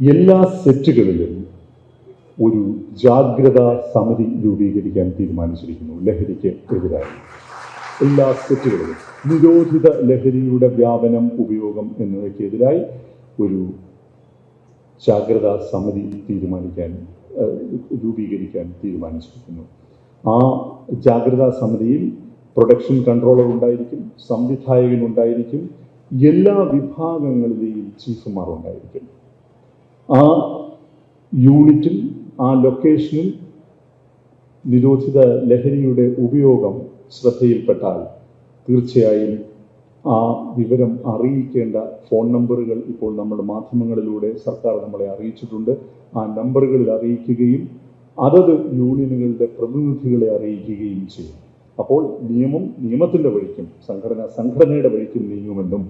എല്ലാ സെറ്റുകളിലും ഒരു ജാഗ്രതാ സമിതി രൂപീകരിക്കാൻ തീരുമാനിച്ചിരിക്കുന്നു ലഹരിക്ക് എതിരായി. എല്ലാ സെറ്റുകളിലും നിരോധിത ലഹരിയുടെ വ്യാപനം ഉപയോഗം എന്നിവയ്ക്കെതിരായി ഒരു ജാഗ്രതാ സമിതി തീരുമാനിക്കാൻ രൂപീകരിക്കാൻ തീരുമാനിച്ചിരിക്കുന്നു. ആ ജാഗ്രതാ സമിതിയിൽ പ്രൊഡക്ഷൻ കൺട്രോളർ ഉണ്ടായിരിക്കും സംവിധായകൻ ഉണ്ടായിരിക്കും എല്ലാ വിഭാഗങ്ങളിലെയും ചീഫുമാർ ഉണ്ടായിരിക്കും. ആ യൂണിറ്റിൽ ആ ലൊക്കേഷനിൽ നിരോധിത ലഹരിയുടെ ഉപയോഗം ശ്രദ്ധയിൽപ്പെട്ടാൽ തീർച്ചയായും ആ വിവരം അറിയിക്കേണ്ട ഫോൺ നമ്പറുകൾ ഇപ്പോൾ നമ്മുടെ മാധ്യമങ്ങളിലൂടെ സർക്കാർ നമ്മളെ അറിയിച്ചിട്ടുണ്ട്. ആ നമ്പറുകളിൽ അറിയിക്കുകയും അതത് യൂണിയനുകളുടെ പ്രതിനിധികളെ അറിയിക്കുകയും ചെയ്യും. അപ്പോൾ നിയമം നിയമത്തിന്റെ വഴിക്കും സംഘടന സംഘടനയുടെ വഴിക്കും നീങ്ങുമെന്നും